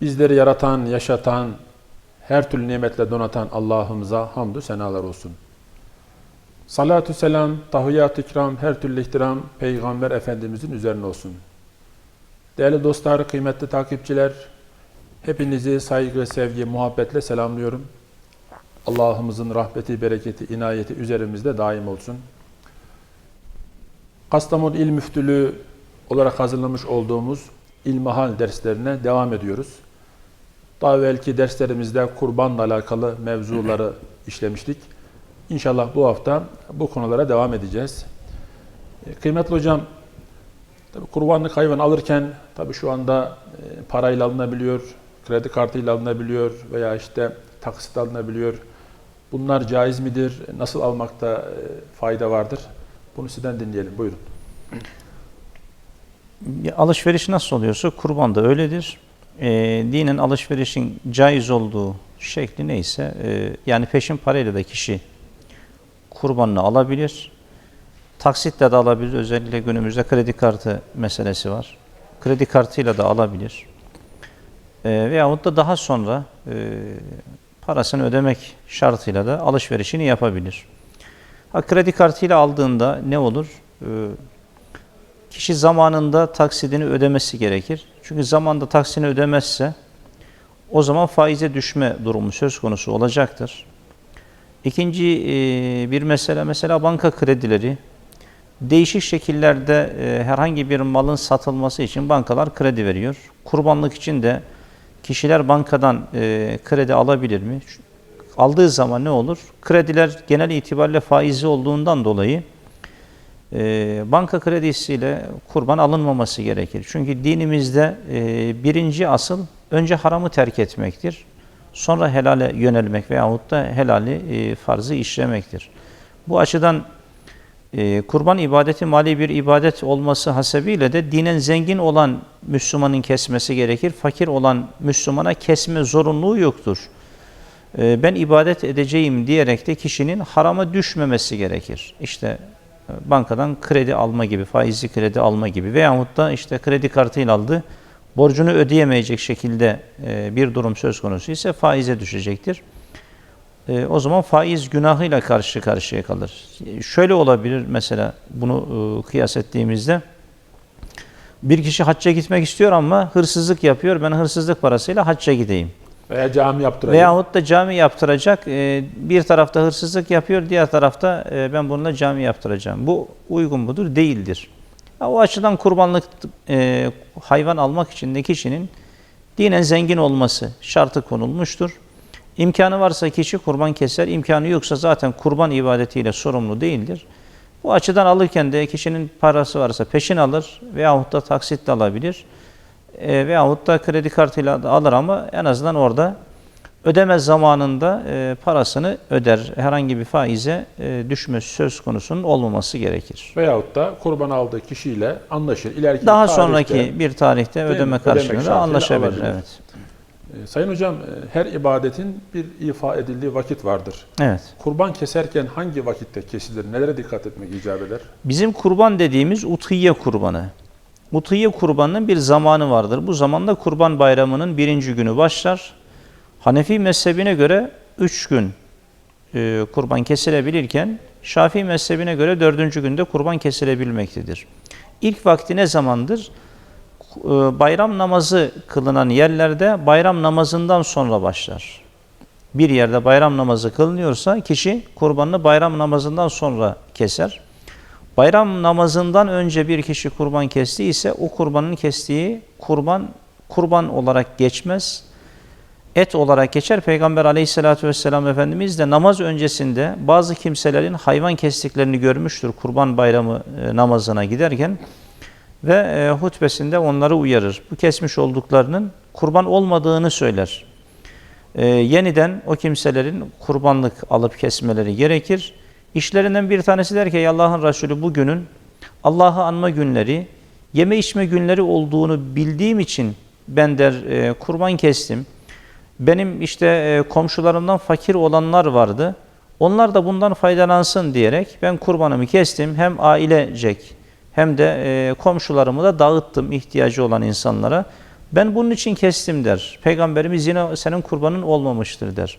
Bizleri yaratan, yaşatan, her türlü nimetle donatan Allah'ımıza hamdü senalar olsun. Salatü selam, tahiyyat-ı ikram, her türlü ihtiram Peygamber Efendimizin üzerine olsun. Değerli dostlar, kıymetli takipçiler, hepinizi saygı, sevgi, muhabbetle selamlıyorum. Allah'ımızın rahmeti, bereketi, inayeti üzerimizde daim olsun. Kastamonu İl Müftülüğü olarak hazırlamış olduğumuz İlmihal derslerine devam ediyoruz. Daha evvelki derslerimizde kurbanla alakalı mevzuları işlemiştik. İnşallah bu hafta bu konulara devam edeceğiz. E, Kıymetli hocam, tabii kurbanlık hayvan alırken tabii şu anda e, parayla alınabiliyor, kredi kartıyla alınabiliyor veya işte taksit alınabiliyor. Bunlar caiz midir? Nasıl almakta e, fayda vardır? Bunu sizden dinleyelim. Buyurun. Alışveriş nasıl oluyorsa kurban da öyledir. Ee, dinin alışverişin caiz olduğu şekli neyse, e, yani peşin parayla da kişi kurbanını alabilir. Taksitle de alabilir. Özellikle günümüzde kredi kartı meselesi var. Kredi kartıyla da alabilir. E, veyahut da daha sonra e, parasını ödemek şartıyla da alışverişini yapabilir. Ha, kredi kartıyla aldığında ne olur? E, kişi zamanında taksidini ödemesi gerekir. Çünkü zamanda taksini ödemezse o zaman faize düşme durumu söz konusu olacaktır. İkinci e, bir mesele mesela banka kredileri. Değişik şekillerde e, herhangi bir malın satılması için bankalar kredi veriyor. Kurbanlık için de kişiler bankadan e, kredi alabilir mi? Aldığı zaman ne olur? Krediler genel itibariyle faizli olduğundan dolayı e, banka kredisiyle kurban alınmaması gerekir. Çünkü dinimizde e, birinci asıl önce haramı terk etmektir. Sonra helale yönelmek veyahut da helali e, farzı işlemektir. Bu açıdan e, kurban ibadeti mali bir ibadet olması hasebiyle de dinen zengin olan Müslümanın kesmesi gerekir. Fakir olan Müslümana kesme zorunluluğu yoktur. E, ben ibadet edeceğim diyerek de kişinin harama düşmemesi gerekir. İşte bankadan kredi alma gibi, faizli kredi alma gibi veyahut da işte kredi kartıyla aldı, borcunu ödeyemeyecek şekilde e, bir durum söz konusu ise faize düşecektir. E, o zaman faiz günahıyla karşı karşıya kalır. Şöyle olabilir mesela bunu kıyas ettiğimizde bir kişi hacca gitmek istiyor ama hırsızlık yapıyor. Ben hırsızlık parasıyla hacca gideyim. Veya cami yaptıracak. Veyahut da cami yaptıracak. e, Bir tarafta hırsızlık yapıyor, diğer tarafta e, ben bununla cami yaptıracağım. Bu uygun mudur? Değildir. O açıdan kurbanlık e, hayvan almak için de kişinin dinen zengin olması şartı konulmuştur. İmkanı varsa kişi kurban keser, imkanı yoksa zaten kurban ibadetiyle sorumlu değildir. Bu açıdan alırken de kişinin parası varsa peşin alır veyahut da taksitle alabilir e, veyahut da kredi kartıyla da alır ama en azından orada ödeme zamanında e, parasını öder. Herhangi bir faize e, düşmesi söz konusunun olmaması gerekir. Veyahut da kurban aldığı kişiyle anlaşır. İleriki Daha tarihte, sonraki bir tarihte ödeme karşılığında anlaşabilir. Evet. e, Sayın hocam, e, her ibadetin bir ifa edildiği vakit vardır. Evet. Kurban keserken hangi vakitte kesilir? Nelere dikkat etmek icap eder? Bizim kurban dediğimiz uthiye kurbanı. Uthiye kurbanının bir zamanı vardır. Bu zamanda kurban bayramının birinci günü başlar. Hanefi mezhebine göre üç gün e, kurban kesilebilirken Şafii mezhebine göre dördüncü günde kurban kesilebilmektedir. İlk vakti ne zamandır? E, Bayram namazı kılınan yerlerde bayram namazından sonra başlar. Bir yerde bayram namazı kılınıyorsa kişi kurbanını bayram namazından sonra keser. Bayram namazından önce bir kişi kurban kesti ise o kurbanın kestiği kurban kurban olarak geçmez. Et olarak geçer. Peygamber aleyhissalatü vesselam Efendimiz de namaz öncesinde bazı kimselerin hayvan kestiklerini görmüştür kurban bayramı e, namazına giderken ve e, hutbesinde onları uyarır. Bu kesmiş olduklarının kurban olmadığını söyler. E, yeniden o kimselerin kurbanlık alıp kesmeleri gerekir. İşlerinden bir tanesi der ki "Ey Allah'ın Resulü bugünün Allah'ı anma günleri, yeme içme günleri olduğunu bildiğim için ben der e, kurban kestim. Benim işte e, komşularımdan fakir olanlar vardı. Onlar da bundan faydalansın diyerek ben kurbanımı kestim. Hem ailecek hem de e, komşularımı da dağıttım ihtiyacı olan insanlara. Ben bunun için kestim der. Peygamberimiz yine senin kurbanın olmamıştır der.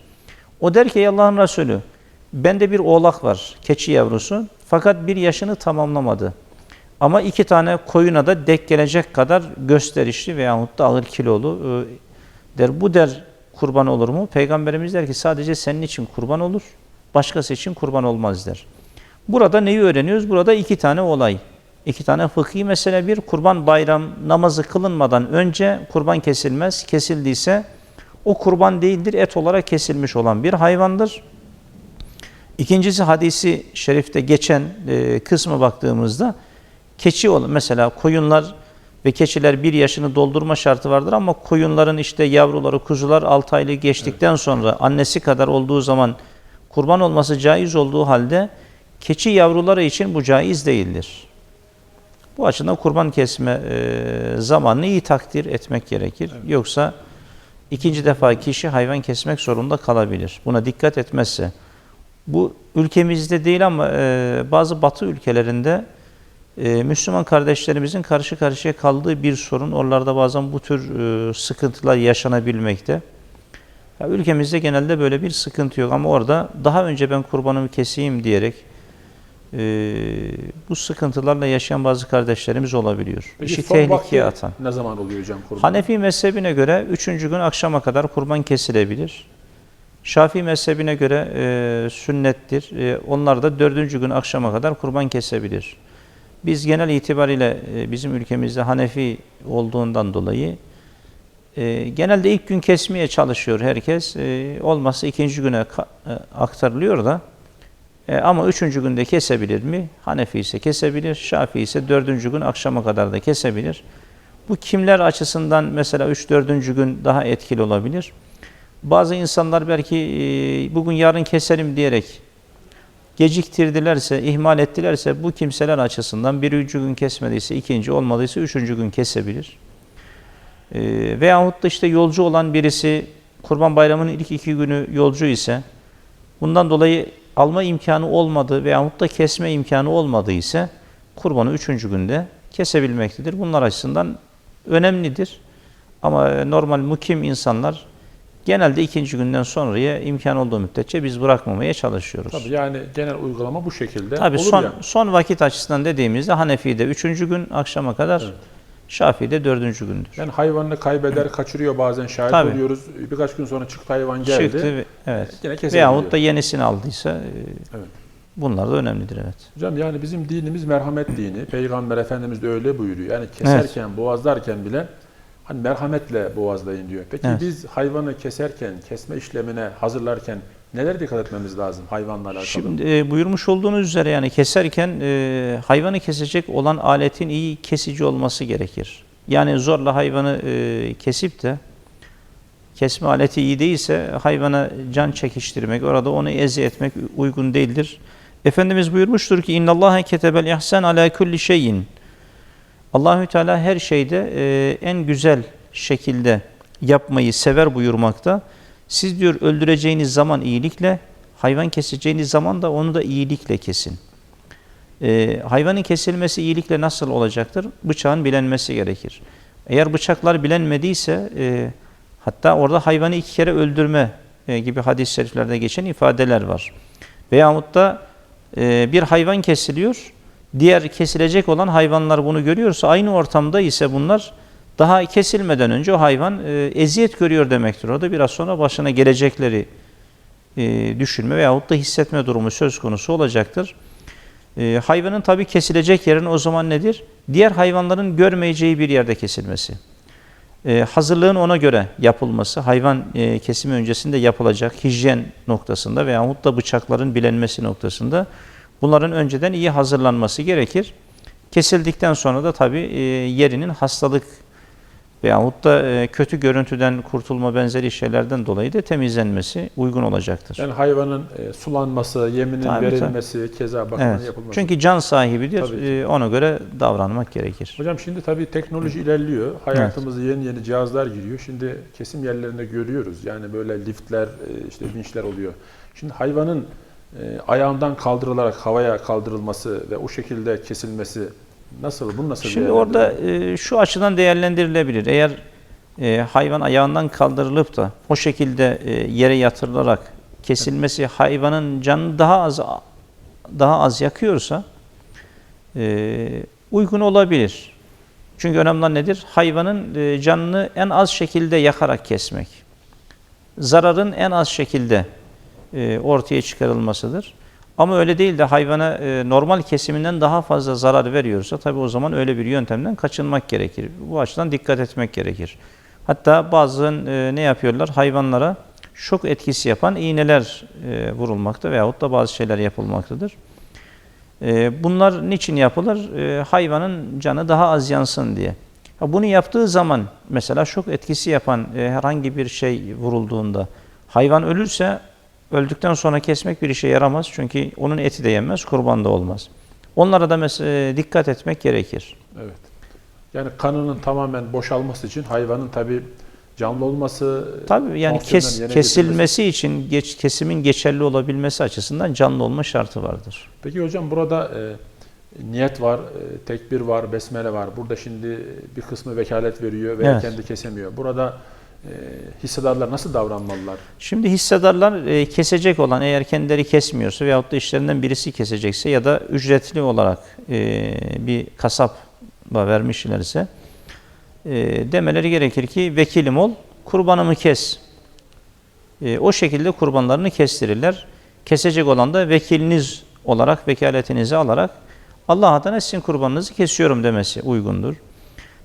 O der ki Allah'ın Resulü bende bir oğlak var keçi yavrusu fakat bir yaşını tamamlamadı. Ama iki tane koyuna da dek gelecek kadar gösterişli veyahut da ağır kilolu e, der. Bu der kurban olur mu? Peygamberimiz der ki sadece senin için kurban olur, başkası için kurban olmaz der. Burada neyi öğreniyoruz? Burada iki tane olay. İki tane fıkhi mesele bir, kurban bayram namazı kılınmadan önce kurban kesilmez. Kesildiyse o kurban değildir, et olarak kesilmiş olan bir hayvandır. İkincisi hadisi şerifte geçen e, kısmı baktığımızda keçi olan mesela koyunlar ve keçiler bir yaşını doldurma şartı vardır ama koyunların işte yavruları kuzular 6 aylık geçtikten sonra annesi kadar olduğu zaman kurban olması caiz olduğu halde keçi yavruları için bu caiz değildir. Bu açıdan kurban kesme e, zamanını iyi takdir etmek gerekir. Yoksa ikinci defa kişi hayvan kesmek zorunda kalabilir. Buna dikkat etmezse. Bu ülkemizde değil ama e, bazı batı ülkelerinde e, Müslüman kardeşlerimizin karşı karşıya kaldığı bir sorun. Oralarda bazen bu tür e, sıkıntılar yaşanabilmekte. Ya, ülkemizde genelde böyle bir sıkıntı yok ama orada daha önce ben kurbanımı keseyim diyerek e, bu sıkıntılarla yaşayan bazı kardeşlerimiz olabiliyor. Peki İşi tehlikeye atan. Ne zaman oluyor hocam kurban? Hanefi mezhebine göre üçüncü gün akşama kadar kurban kesilebilir. Şafii mezhebine göre e, sünnettir. E, onlar da dördüncü gün akşama kadar kurban kesebilir. Biz genel itibariyle e, bizim ülkemizde Hanefi olduğundan dolayı e, genelde ilk gün kesmeye çalışıyor herkes. E, olmazsa ikinci güne e, aktarılıyor da. E, ama üçüncü günde kesebilir mi? Hanefi ise kesebilir. Şafii ise dördüncü gün akşama kadar da kesebilir. Bu kimler açısından mesela 3-4. gün daha etkili olabilir? Bazı insanlar belki e, bugün yarın keselim diyerek geciktirdilerse, ihmal ettilerse bu kimseler açısından birinci gün kesmediyse, ikinci olmadıysa üçüncü gün kesebilir. E, veyahut da işte yolcu olan birisi Kurban Bayramı'nın ilk iki günü yolcu ise bundan dolayı alma imkanı olmadı veyahut da kesme imkanı olmadı ise kurbanı üçüncü günde kesebilmektedir. Bunlar açısından önemlidir. Ama normal mukim insanlar genelde ikinci günden sonraya imkan olduğu müddetçe biz bırakmamaya çalışıyoruz. Tabii yani genel uygulama bu şekilde Tabii olur son, ya. son vakit açısından dediğimizde Hanefi'de üçüncü gün akşama kadar, Evet. Şafii'de dördüncü gündür. Yani hayvanını kaybeder, kaçırıyor bazen şahit Tabii. oluyoruz. Birkaç gün sonra çıktı hayvan geldi. Çıktı, ve- evet. Yine. Veyahut da yenisini aldıysa e, Evet. bunlar da önemlidir evet. Hocam yani bizim dinimiz merhamet dini. Peygamber Efendimiz de öyle buyuruyor. Yani keserken, boğazlarken bile hani merhametle boğazlayın diyor. Peki Evet. biz hayvanı keserken, kesme işlemine hazırlarken neler dikkat etmemiz lazım hayvanla alakalı? Şimdi e, buyurmuş olduğunuz üzere yani keserken e, hayvanı kesecek olan aletin iyi kesici olması gerekir. Yani zorla hayvanı e, kesip de kesme aleti iyi değilse hayvana can çekiştirmek, orada onu ezi etmek uygun değildir. Efendimiz buyurmuştur ki innallâhe ketebel ihsan ala kulli şeyin. Allahü Teala her şeyde e, en güzel şekilde yapmayı sever buyurmakta. Siz diyor öldüreceğiniz zaman iyilikle, hayvan keseceğiniz zaman da onu da iyilikle kesin. E, hayvanın kesilmesi iyilikle nasıl olacaktır? Bıçağın bilenmesi gerekir. Eğer bıçaklar bilenmediyse, e, hatta orada hayvanı iki kere öldürme e, gibi hadis-i şeriflerde geçen ifadeler var. Veyahut da e, bir hayvan kesiliyor, diğer kesilecek olan hayvanlar bunu görüyorsa aynı ortamda ise bunlar daha kesilmeden önce o hayvan e, eziyet görüyor demektir. O da biraz sonra başına gelecekleri e, düşünme veyahut da hissetme durumu söz konusu olacaktır. E, hayvanın tabi kesilecek yerin o zaman nedir? Diğer hayvanların görmeyeceği bir yerde kesilmesi. E, hazırlığın ona göre yapılması, hayvan e, kesimi öncesinde yapılacak hijyen noktasında veyahut da bıçakların bilenmesi noktasında bunların önceden iyi hazırlanması gerekir. Kesildikten sonra da tabi e, yerinin hastalık veyahut da e, kötü görüntüden kurtulma benzeri şeylerden dolayı da temizlenmesi uygun olacaktır. Yani hayvanın e, sulanması, yeminin Tabii, verilmesi, keza bakımının Evet. yapılması. Çünkü can sahibidir. Tabii ona göre davranmak gerekir. Hocam şimdi tabii teknoloji ilerliyor. Hayatımıza yeni yeni cihazlar giriyor. Şimdi kesim yerlerinde görüyoruz. Yani böyle liftler, işte vinçler oluyor. Şimdi hayvanın e, ayağından kaldırılarak havaya kaldırılması ve o şekilde kesilmesi nasıl? Bunu nasıl Şimdi orada e, şu açıdan değerlendirilebilir. Eğer e, hayvan ayağından kaldırılıp da o şekilde e, yere yatırılarak kesilmesi hayvanın canını daha az daha az yakıyorsa e, uygun olabilir. Çünkü önemli olan nedir? Hayvanın e, canını en az şekilde yakarak kesmek. Zararın en az şekilde e, ortaya çıkarılmasıdır. Ama öyle değil de hayvana e, normal kesiminden daha fazla zarar veriyorsa tabi o zaman öyle bir yöntemden kaçınmak gerekir. Bu açıdan dikkat etmek gerekir. Hatta bazen e, ne yapıyorlar? Hayvanlara şok etkisi yapan iğneler e, vurulmakta veyahut da bazı şeyler yapılmaktadır. E, bunlar niçin yapılır? Hayvanın canı daha az yansın diye. Bunu yaptığı zaman mesela şok etkisi yapan herhangi bir şey vurulduğunda hayvan ölürse öldükten sonra kesmek bir işe yaramaz. Çünkü onun eti de yenmez, kurban da olmaz. Onlara da mesela dikkat etmek gerekir. Evet. Yani kanının tamamen boşalması için hayvanın tabi canlı olması, Tabii yani kes, kesilmesi için geç, kesimin geçerli olabilmesi açısından canlı olma şartı vardır. Peki hocam burada e, niyet var, e, tekbir var, besmele var. Burada şimdi bir kısmı vekalet veriyor veya Evet. kendi kesemiyor. Burada hissedarlar nasıl davranmalılar? Şimdi hissedarlar e, kesecek olan eğer kendileri kesmiyorsa veyahut da işlerinden birisi kesecekse ya da ücretli olarak e, bir kasaba vermişlerse e, demeleri gerekir ki vekilim ol, kurbanımı kes. O şekilde kurbanlarını kestirirler. Kesecek olan da vekiliniz olarak, vekaletinizi alarak Allah adına sizin kurbanınızı kesiyorum demesi uygundur.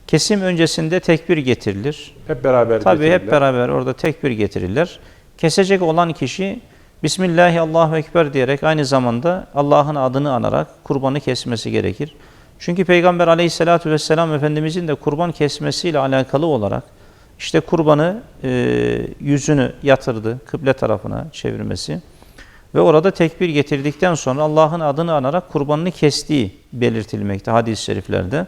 Kesim öncesinde tekbir getirilir. Hep beraber Tabii hep getirirler. beraber orada tekbir getirirler. Kesecek olan kişi Bismillahi Allahu Ekber diyerek aynı zamanda Allah'ın adını anarak kurbanı kesmesi gerekir. Çünkü Peygamber aleyhissalatu vesselam Efendimizin de kurban kesmesiyle alakalı olarak işte kurbanı e, yüzünü yatırdı, kıble tarafına çevirmesi ve orada tekbir getirdikten sonra Allah'ın adını anarak kurbanını kestiği belirtilmekte hadis-i şeriflerde.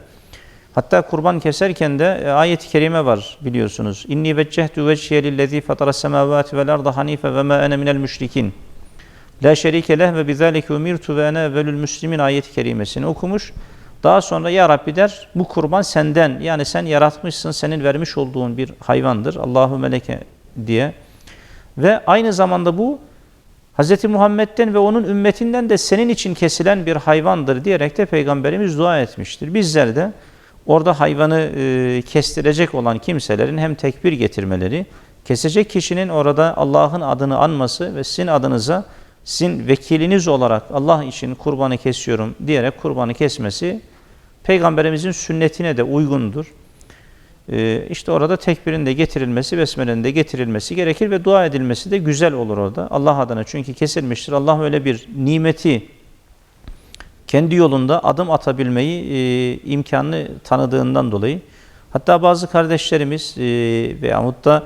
Hatta kurban keserken de e, ayet-i kerime var biliyorsunuz. İnni veccehtu vecihiye lillezî fatara semâvâti vel arda hanife ve mâ ene minel müşrikîn. La şerike leh ve bizâlike umirtu ve ene evvelül müslimin ayet-i kerimesini okumuş. Daha sonra ya Rabbi der bu kurban senden yani sen yaratmışsın senin vermiş olduğun bir hayvandır. Allahu meleke diye. Ve aynı zamanda bu Hz. Muhammed'den ve onun ümmetinden de senin için kesilen bir hayvandır diyerek de Peygamberimiz dua etmiştir. Bizler de orada hayvanı e, kestirecek olan kimselerin hem tekbir getirmeleri, kesecek kişinin orada Allah'ın adını anması ve sizin adınıza sizin vekiliniz olarak Allah için kurbanı kesiyorum diyerek kurbanı kesmesi Peygamberimizin sünnetine de uygundur. Ee, işte orada tekbirin de getirilmesi, besmelenin de getirilmesi gerekir ve dua edilmesi de güzel olur orada. Allah adına çünkü kesilmiştir. Allah öyle bir nimeti kendi yolunda adım atabilmeyi e, imkanını tanıdığından dolayı. Hatta bazı kardeşlerimiz e, veyahut da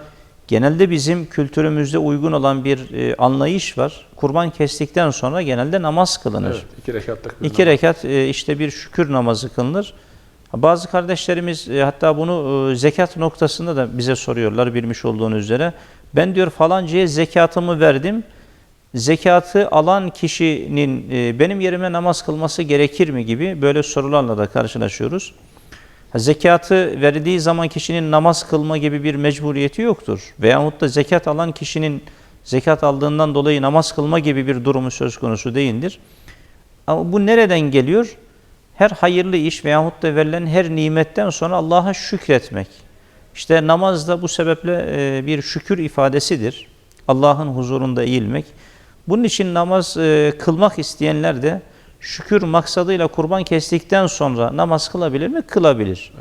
genelde bizim kültürümüzde uygun olan bir e, anlayış var. Kurban kestikten sonra genelde namaz kılınır. Evet, iki rekatlık bir İki namaz. rekat e, işte bir şükür namazı kılınır. Bazı kardeşlerimiz e, hatta bunu e, zekat noktasında da bize soruyorlar bilmiş olduğunuz üzere. Ben diyor falancaya zekatımı verdim. Zekatı alan kişinin e, benim yerime namaz kılması gerekir mi gibi böyle sorularla da karşılaşıyoruz. Zekatı verdiği zaman kişinin namaz kılma gibi bir mecburiyeti yoktur. Veyahut da zekat alan kişinin zekat aldığından dolayı namaz kılma gibi bir durumu söz konusu değildir. Ama bu nereden geliyor? Her hayırlı iş veyahut da verilen her nimetten sonra Allah'a şükretmek. İşte namaz da bu sebeple e, bir şükür ifadesidir. Allah'ın huzurunda eğilmek. Bunun için namaz e, kılmak isteyenler de şükür maksadıyla kurban kestikten sonra namaz kılabilir mi? Kılabilir.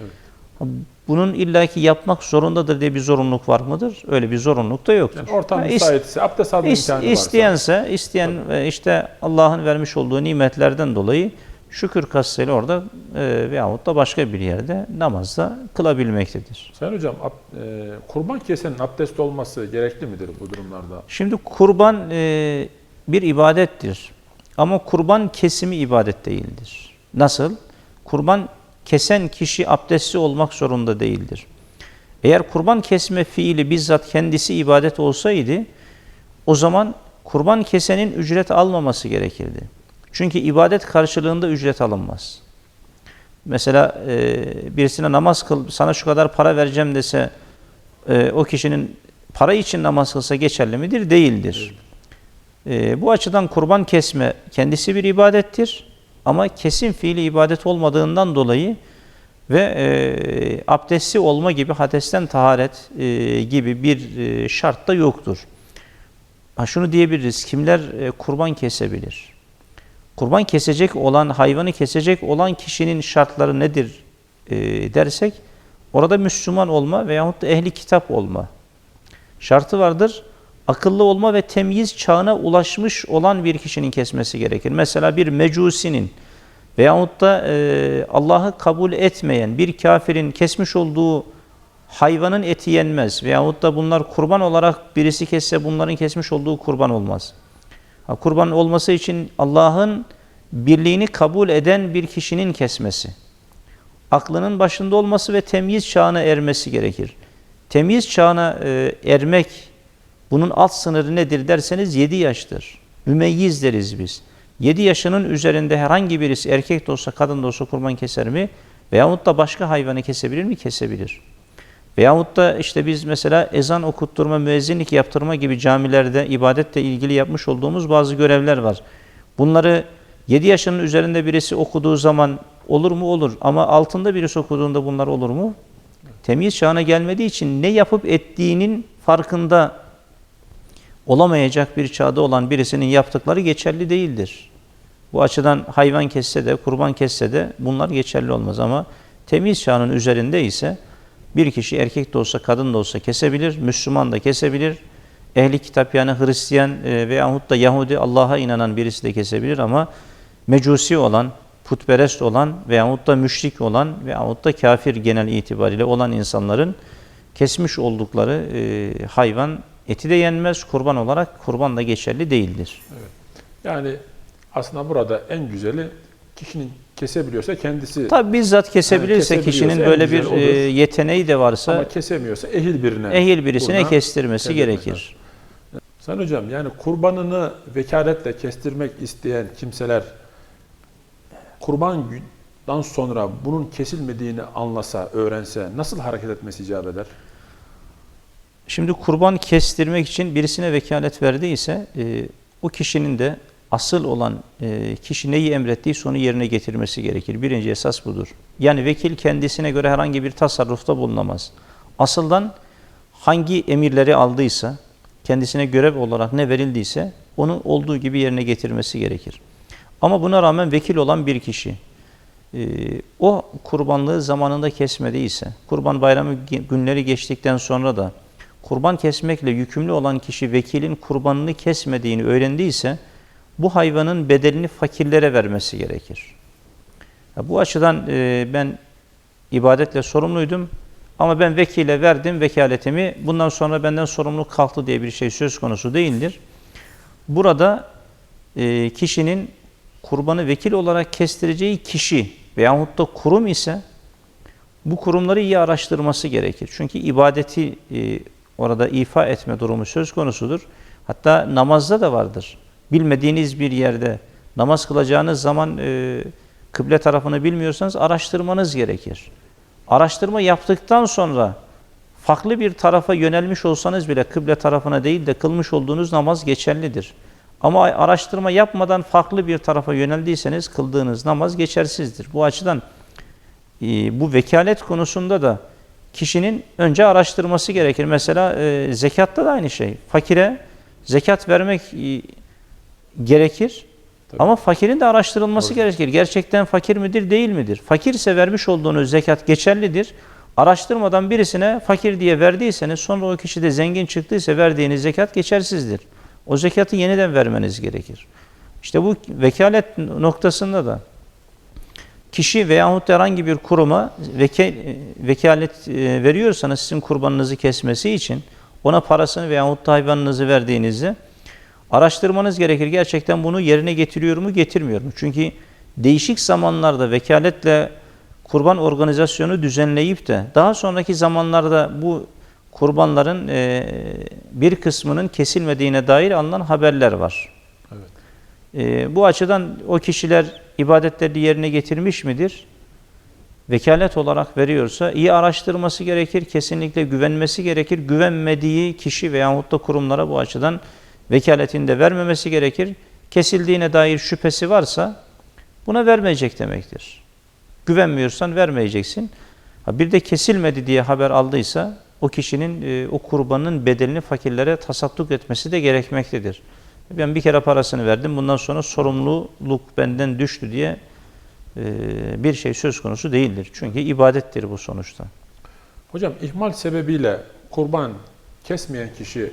Bunun illaki yapmak zorundadır diye bir zorunluluk var mıdır? Öyle bir zorunluluk da yoktur. Yani ortam is- müsaitse, abdest alma İs- imkanı varsa. isteyense, isteyen e, işte Allah'ın vermiş olduğu nimetlerden dolayı şükür kastıyla orada e, veyahut da başka bir yerde namazda kılabilmektedir. Sayın hocam, ab- e, kurban kesenin abdest olması gerekli midir bu durumlarda? Şimdi kurban e, bir ibadettir. Ama kurban kesimi ibadet değildir. Nasıl? Kurban kesen kişi abdestli olmak zorunda değildir. Eğer kurban kesme fiili bizzat kendisi ibadet olsaydı o zaman kurban kesenin ücret almaması gerekirdi. Çünkü ibadet karşılığında ücret alınmaz. Mesela e, birisine namaz kıl, sana şu kadar para vereceğim dese e, o kişinin para için namaz kılsa geçerli midir? Değildir. E, bu açıdan kurban kesme kendisi bir ibadettir. Ama kesin fiili ibadet olmadığından dolayı ve e, abdestli olma gibi hadesten taharet e, gibi bir e, şart da yoktur. Ha şunu diyebiliriz, kimler e, kurban kesebilir? Kurban kesecek olan, hayvanı kesecek olan kişinin şartları nedir e, dersek, orada Müslüman olma veyahut da ehli kitap olma şartı vardır. Akıllı olma ve temyiz çağına ulaşmış olan bir kişinin kesmesi gerekir. Mesela bir mecusinin veyahut da e, Allah'ı kabul etmeyen bir kafirin kesmiş olduğu hayvanın eti yenmez. Veyahut da bunlar kurban olarak birisi kesse bunların kesmiş olduğu kurban olmaz. Kurban olması için Allah'ın birliğini kabul eden bir kişinin kesmesi. Aklının başında olması ve temyiz çağına ermesi gerekir. Temyiz çağına e, ermek, bunun alt sınırı nedir derseniz 7 yaştır. Mümeyyiz deriz biz. 7 yaşının üzerinde herhangi birisi erkek de olsa kadın da olsa kurban keser mi? Veyahut da başka hayvanı kesebilir mi? Kesebilir. Veyahut da işte biz mesela ezan okutturma, müezzinlik yaptırma gibi camilerde ibadetle ilgili yapmış olduğumuz bazı görevler var. Bunları 7 yaşının üzerinde birisi okuduğu zaman olur mu? Olur. Ama altında birisi okuduğunda bunlar olur mu? Temyiz çağına gelmediği için ne yapıp ettiğinin farkında olamayacak bir çağda olan birisinin yaptıkları geçerli değildir. Bu açıdan hayvan kesse de, kurban kesse de bunlar geçerli olmaz ama temiz çağının üzerinde ise bir kişi erkek de olsa kadın da olsa kesebilir, Müslüman da kesebilir. Ehli kitap yani Hristiyan e, veyahut da Yahudi Allah'a inanan birisi de kesebilir ama mecusi olan, putperest olan veyahut da müşrik olan veyahut da kafir genel itibariyle olan insanların kesmiş oldukları e, hayvan eti de yenmez, kurban olarak kurban da geçerli değildir. Yani aslında burada en güzeli kişinin kesebiliyorsa kendisi Tabi bizzat kesebilirse Yani kişinin böyle bir olur. e, yeteneği de varsa ama kesemiyorsa ehil birine. ehil birisine kestirmesi gerekir. Sayın hocam yani kurbanını vekaletle kestirmek isteyen kimseler kurban günden sonra bunun kesilmediğini anlasa, öğrense nasıl hareket etmesi icap eder? Şimdi kurban kestirmek için birisine vekalet verdiyse e, o kişinin de asıl olan e, kişi neyi emrettiyse onu yerine getirmesi gerekir. Birinci esas budur. Yani vekil kendisine göre herhangi bir tasarrufta bulunamaz. Asıldan hangi emirleri aldıysa, kendisine görev olarak ne verildiyse onu olduğu gibi yerine getirmesi gerekir. Ama buna rağmen vekil olan bir kişi, e, o kurbanlığı zamanında kesmediyse, kurban bayramı günleri geçtikten sonra da kurban kesmekle yükümlü olan kişi vekilin kurbanını kesmediğini öğrendiyse bu hayvanın bedelini fakirlere vermesi gerekir. Bu açıdan e, ben ibadetle sorumluydum ama ben vekile verdim vekaletimi bundan sonra benden sorumluluk kalktı diye bir şey söz konusu değildir. Burada e, kişinin kurbanı vekil olarak kestireceği kişi veyahut da kurum ise bu kurumları iyi araştırması gerekir. Çünkü ibadeti e, orada ifa etme durumu söz konusudur. Hatta namazda da vardır. Bilmediğiniz bir yerde namaz kılacağınız zaman e, kıble tarafını bilmiyorsanız araştırmanız gerekir. Araştırma yaptıktan sonra farklı bir tarafa yönelmiş olsanız bile kıble tarafına değil de kılmış olduğunuz namaz geçerlidir. Ama araştırma yapmadan farklı bir tarafa yöneldiyseniz kıldığınız namaz geçersizdir. Bu açıdan e, bu vekalet konusunda da kişinin önce araştırması gerekir. Mesela e, zekatta da aynı şey. Fakire zekat vermek e, gerekir. Tabii. Ama fakirin de araştırılması Doğru. gerekir. Gerçekten fakir midir, değil midir? Fakirse vermiş olduğunuz zekat geçerlidir. Araştırmadan birisine fakir diye verdiyseniz sonra o kişi de zengin çıktıysa verdiğiniz zekat geçersizdir. O zekatı yeniden vermeniz gerekir. İşte bu vekalet noktasında da kişi veyahut da herhangi bir kuruma veke, vekalet e, veriyorsanız sizin kurbanınızı kesmesi için ona parasını veyahut da hayvanınızı verdiğinizde araştırmanız gerekir. Gerçekten bunu yerine getiriyor mu getirmiyor mu? Çünkü değişik zamanlarda vekaletle kurban organizasyonu düzenleyip de daha sonraki zamanlarda bu kurbanların e, bir kısmının kesilmediğine dair alınan haberler var. Evet. E, bu açıdan o kişiler ibadetlerini yerine getirmiş midir? vekalet olarak veriyorsa iyi araştırması gerekir, kesinlikle güvenmesi gerekir. Güvenmediği kişi veyahut da kurumlara bu açıdan vekaletini de vermemesi gerekir. Kesildiğine dair şüphesi varsa buna vermeyecek demektir. Güvenmiyorsan vermeyeceksin. Bir de kesilmedi diye haber aldıysa o kişinin e, o kurbanın bedelini fakirlere tasadduk etmesi de gerekmektedir. Ben bir kere parasını verdim bundan sonra sorumluluk benden düştü diye e, bir şey söz konusu değildir. Çünkü ibadettir bu sonuçta. Hocam ihmal sebebiyle kurban kesmeyen kişi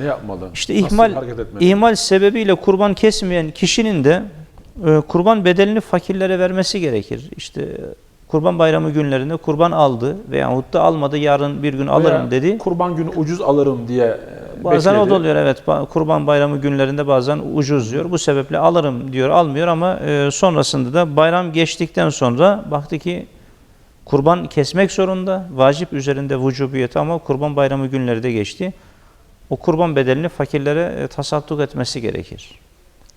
ne yapmalı? İşte Nasıl ihmal ihmal sebebiyle kurban kesmeyen kişinin de e, kurban bedelini fakirlere vermesi gerekir. İşte kurban bayramı günlerinde kurban aldı veyahut da almadı yarın bir gün alırım Veya dedi. Kurban günü ucuz alırım diye e, Bazen o bekledi. da oluyor evet. Ba- Kurban bayramı günlerinde bazen ucuz diyor. Bu sebeple alırım diyor, almıyor ama e, sonrasında da bayram geçtikten sonra baktı ki kurban kesmek zorunda. Vacip üzerinde vücubiyeti ama kurban bayramı günleri de geçti. O kurban bedelini fakirlere e, tasadduk etmesi gerekir.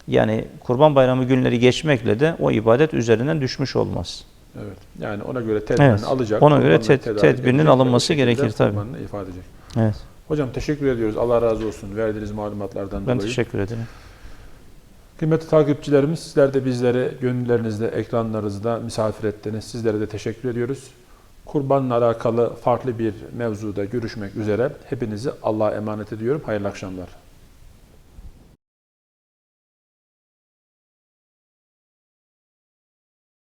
Yani kurban bayramı günleri geçmekle de o ibadet üzerinden düşmüş olmaz. Evet. Yani ona göre tedbirini Evet. alacak. Ona göre ted- tedbirinin alınması gerekir tabii. ifade edecek. Evet. Hocam teşekkür ediyoruz. Allah razı olsun verdiğiniz malumatlardan Ben dolayı. teşekkür ederim. Kıymetli takipçilerimiz sizler de bizleri gönüllerinizde, ekranlarınızda misafir ettiniz. Sizlere de teşekkür ediyoruz. Kurbanla alakalı farklı bir mevzuda görüşmek üzere. Hepinizi Allah'a emanet ediyorum. Hayırlı akşamlar.